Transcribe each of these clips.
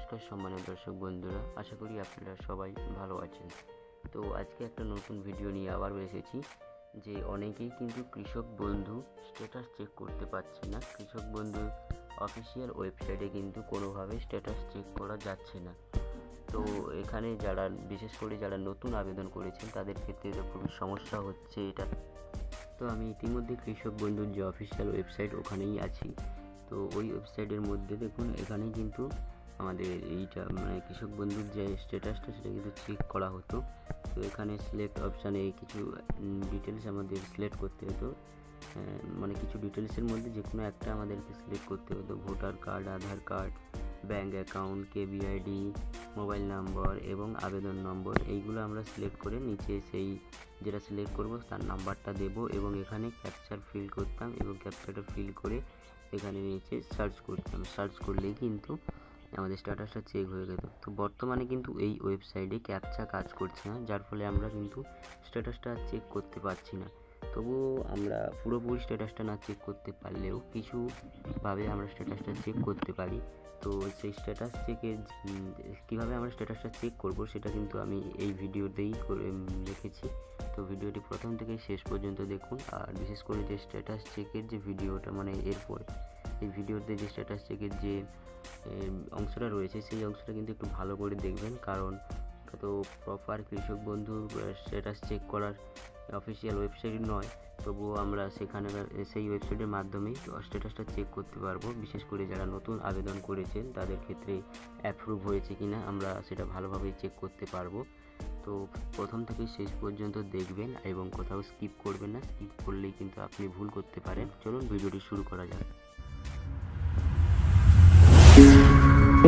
নমস্কার সম্মানীয় দর্শক বন্ধুরা, আশা করি আপনারা সবাই ভালো আছেন। তো আজকে একটা নতুন ভিডিও নিয়ে আবার এসেছি, যে অনেকেই কিন্তু কৃষক বন্ধু স্ট্যাটাস চেক করতে পারছে না। কৃষক বন্ধু অফিসিয়াল ওয়েবসাইটে কিন্তু কোনোভাবে স্ট্যাটাস চেক করা যাচ্ছে না। তো এখানে যারা, বিশেষ করে যারা নতুন আবেদন করেছেন, তাদের ক্ষেত্রে তো খুবই সমস্যা হচ্ছে এটা। তো আমি ইতিমধ্যে কৃষক বন্ধুর যে অফিসিয়াল ওয়েবসাইট ওখানেই আছি। তো ওই ওয়েবসাইটের মধ্যে দেখুন এখানেই কিন্তু আমাদের এইটা মানে কৃষক বন্ধুর যে স্ট্যাটাসটা সেটা কিন্তু চেক করা হতো। তো এখানে সিলেক্ট অপশানে কিছু ডিটেলস আমাদের সিলেক্ট করতে হতো। মানে কিছু ডিটেলসের মধ্যে যে কোনো একটা আমাদেরকে সিলেক্ট করতে হতো। Voter card Aadhaar card bank account KBID mobile number এবং আবেদন নম্বর। এইগুলো আমরা সিলেক্ট করে নিচে সেই যেটা সিলেক্ট করব তার নাম্বারটা দেব এবং এখানে ক্যাপচার ফিল করতাম এবং ক্যাপচারটা ফিল করে এখানে নিচে সার্চ করতাম। সার্চ করলেই কিন্তু আমাদের স্ট্যাটাসটা চেক হয়ে যেত তো বর্তমানে কিন্তু এই ওয়েবসাইটে ক্যাপচা কাজ করছে না, যার ফলে আমরা কিন্তু স্ট্যাটাসটা চেক করতে পারছি না। তবুও আমরা পুরোপুরি স্ট্যাটাসটা না চেক করতে পারলেও কিছুভাবে আমরা স্ট্যাটাসটা চেক করতে পারি। তো সেই স্ট্যাটাস চেকের কীভাবে আমরা স্ট্যাটাসটা চেক করব সেটা কিন্তু আমি এই ভিডিওতেই করে রেখেছি। তো ভিডিওটি প্রথম থেকে শেষ পর্যন্ত দেখুন, আর বিশেষ করে যে স্ট্যাটাস চেকের যে ভিডিওটা মানে এরপরে এই ভিডিওতে যে স্ট্যাটাস চেকের যে অংশটা রয়েছে, সেই অংশটা কিন্তু একটু ভালো করে দেখবেন। কারণ তো প্রপার কৃষক বন্ধুর স্ট্যাটাস চেক করার অফিসিয়াল ওয়েবসাইট নয়। তবুও আমরা সেখানে, সেই ওয়েবসাইটের মাধ্যমেই স্ট্যাটাসটা চেক করতে পারব। বিশেষ করে যারা নতুন আবেদন করেছেন, তাদের ক্ষেত্রে অ্যাপ্রুভ হয়েছে কি না আমরা সেটা ভালোভাবেই চেক করতে পারব। তো প্রথম থেকে শেষ পর্যন্ত দেখবেন এবং কোথাও স্কিপ করবেন না। স্কিপ করলেই কিন্তু আপনি ভুল করতে পারেন। চলুন ভিডিওটি শুরু করা যাক। তো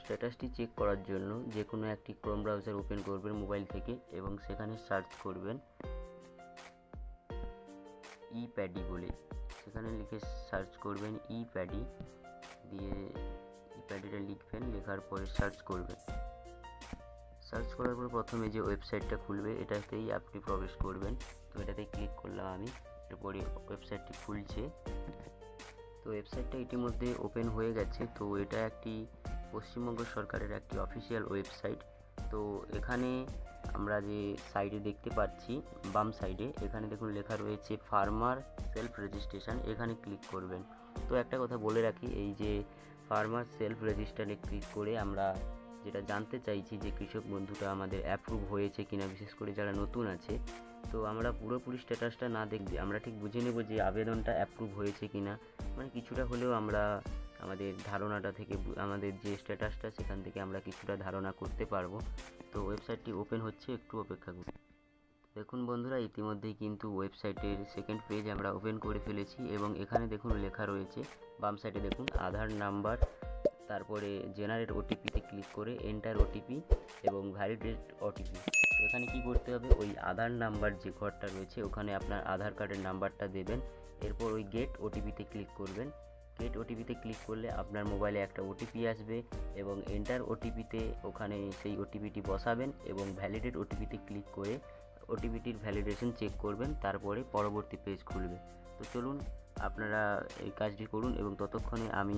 স্ট্যাটাসটি চেক করার জন্য যে কোনো একটি ক্রোম ব্রাউজার ওপেন করবেন মোবাইল থেকে এবং সেখানে সার্চ করবেন ই প্যাডি বলে। সেখানে লিখে সার্চ করবেন ই প্যাডি দিয়ে ই প্যাডিটা লিখবেন, লেখার পরে সার্চ করবেন। সার্চ করার পর প্রথমে যে ওয়েবসাইটটা খুলবে, এটাতেই আপনি প্রবেশ করবেন। তো এটাতে ক্লিক করলাম আমি। এরপরে ওয়েবসাইটটি খুলছে। তো ওয়েবসাইটটা ইতিমধ্যে ওপেন হয়ে গেছে। তো এটা একটি পশ্চিমবঙ্গ সরকারের একটি অফিসিয়াল ওয়েবসাইট তো এখানে আমরা যে সাইডে দেখতে পাচ্ছি, বাম সাইডে এখানে দেখুন লেখা রয়েছে ফার্মার সেলফ রেজিস্ট্রেশন এখানে ক্লিক করবেন। তো একটা কথা বলে রাখি, এই যে ফার্মার সেলফ রেজিস্টারে ক্লিক করে আমরা যেটা জানতে চাইছি যে কৃষক বন্ধুটা আমাদের অ্যাপ্রুভ হয়েছে কিনা, বিশেষ করে যারা নতুন আছে, তো আমরা পুরোপুরি স্ট্যাটাসটা না দেখবে, আমরা ঠিক বুঝে নেব যে আবেদনটা অ্যাপ্রুভ হয়েছে কিনা। মানে কিছুটা হলেও আমরা আমাদের ধারণাটা থেকে আমাদের যে স্ট্যাটাসটা, সেখান থেকে আমরা কিছুটা ধারণা করতে পারব। তো ওয়েবসাইটটি ওপেন হচ্ছে, একটু অপেক্ষা করুন। দেখুন বন্ধুরা, ইতিমধ্যেই কিন্তু ওয়েবসাইটের সেকেন্ড পেজ আমরা ওপেন করে ফেলেছি এবং এখানে দেখুন লেখা রয়েছে, বাম সাইডে দেখুন, আধার নাম্বার তারপরে জেনারেট ওটিপিতে ক্লিক করে এন্টার ওটিপি এবং ভ্যালিডেট ওটিপি এখানে কি করতে হবে ওই আধার নাম্বার যে ঘরটা রয়েছে ওখানে আপনার আধার কার্ডের নাম্বারটা দেবেন এরপর ওই গেট ওটিপিতে ক্লিক করবেন গেট ওটিপিতে ক্লিক করলে আপনার মোবাইলে একটা ওটিপি আসবে এবং এন্টার ওটিপিতে ওখানে সেই ওটিপিটি বসাবেন এবং ভ্যালিডেট ওটিপিতে ক্লিক করে ওটিপিটির ভ্যালিডেশন চেক করবেন তারপরে পরবর্তী পেজ খুলবে তো চলুন আপনারা এই কাজটি করুন এবং ততক্ষণে আমি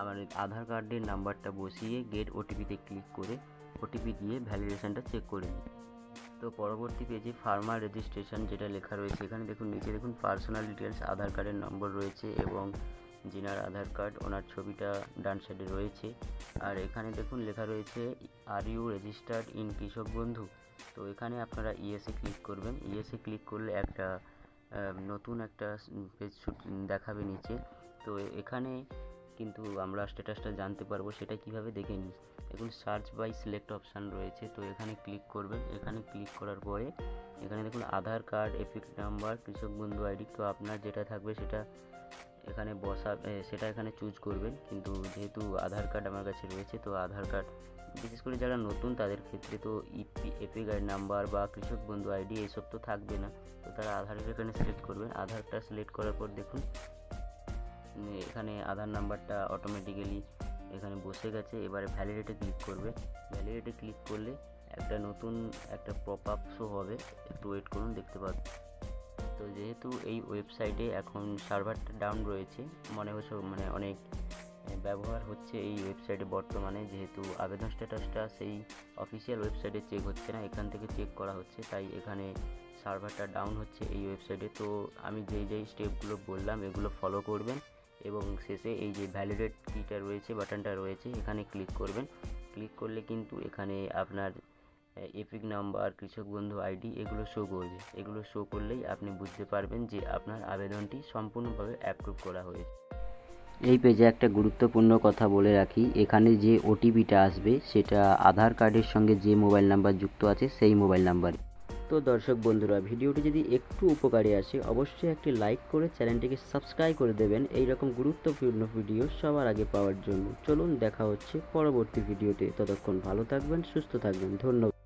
আমার আধার কার্ডের নাম্বারটা বসিয়ে গেট ওটিপিতে ক্লিক করে ওটিপি দিয়ে ভ্যালিডেশনটা চেক করে নিই তো পরবর্তী পেজে ফার্মার রেজিস্ট্রেশন যেটা লেখা রয়েছে, এখানে দেখুন, নিচে দেখুন পার্সোনাল ডিটেলস আধার কার্ডের নম্বর রয়েছে এবং যিনার আধার কার্ড, ওনার ছবিটা ডান সাইডে রয়েছে। আর এখানে দেখুন, লেখা রয়েছে আর ইউ রেজিস্টার্ড ইন কৃষক বন্ধু? তো এখানে আপনারা ইএসএ ক্লিক করবেন। ইএসএ ক্লিক করলে একটা নতুন একটা পেজ দেখাবে নিচে। তো এখানে কিন্তু আমরা স্ট্যাটাসটা জানতে পারব, সেটা কীভাবে দেখে নিই? দেখুন সার্চ বাই সিলেক্ট অপশান রয়েছে, তো এখানে ক্লিক করবেন। এখানে ক্লিক করার পরে, এখানে দেখুন, আধার কার্ড এপিক নাম্বার কৃষক বন্ধু আইডি তো আপনার যেটা থাকবে সেটা এখানে বসা সেটা এখানে চুজ করবেন। কিন্তু যেহেতু আধার কার্ড আমার কাছে রয়েছে, তো আধার কার্ড বিশেষ করে যারা নতুন, তাদের ক্ষেত্রে তো ইপি এপি গাইড নাম্বার বা কৃষক বন্ধু আইডি এইসব তো থাকবে না। তো তারা আধারের এখানে সিলেক্ট করবেন। আধারটা সিলেক্ট করার পর দেখুন এখানে আধার নাম্বারটা অটোমেটিক্যালি এখানে বসে গেছে। এবারে ভ্যালিডেটে ক্লিক করবে। ভ্যালিডেটে ক্লিক করলে একটা নতুন একটা পপ আপ শো হবে। একটু ওয়েট করুন, দেখতে পাবেন তো যেহেতু এই ওয়েবসাইটে এখন সার্ভারটা ডাউন রয়েছে, মনে হচ্ছে মানে অনেক ব্যবহার হচ্ছে এই ওয়েবসাইটে বর্তমানে। যেহেতু আবেদন স্ট্যাটাসটা সেই অফিসিয়াল ওয়েবসাইটে চেক হচ্ছে না, এখান থেকে চেক করা হচ্ছে। তাই এখানে সার্ভারটা ডাউন হচ্ছে এই ওয়েবসাইটে তো আমি যেই যেই স্টেপগুলো বললাম, এগুলো ফলো করবেন। এবং শেষে এই যে ভ্যালিডেট কিটা রয়েছে বাটনটা রয়েছে, এখানে ক্লিক করবেন। ক্লিক করলে কিন্তু এখানে আপনার এপিক নাম্বার কৃষক বন্ধু আইডি এগুলো শো করবে। এগুলো শো করলেই আপনি বুঝতে পারবেন যে আপনার আবেদনটি সম্পূর্ণভাবে অ্যাপ্রুভ করা হয়েছে। এই পেজে একটা গুরুত্বপূর্ণ কথা বলে রাখি, এখানে যে ওটিপিটা আসবে, সেটা আধার কার্ডের সঙ্গে যে মোবাইল নাম্বার যুক্ত আছে, সেই মোবাইল নাম্বার তো দর্শক বন্ধুরা, ভিডিওটি যদি একটু উপকারে আসে, অবশ্যই একটি লাইক করে চ্যানেলটিকে সাবস্ক্রাইব করে দেবেন। এই রকম গুরুত্বপূর্ণ ভিডিও সবার আগে পাওয়ার জন্য। চলুন দেখা হচ্ছে পরবর্তী ভিডিওতে ততক্ষণ ভালো থাকবেন, সুস্থ থাকবেন। ধন্যবাদ।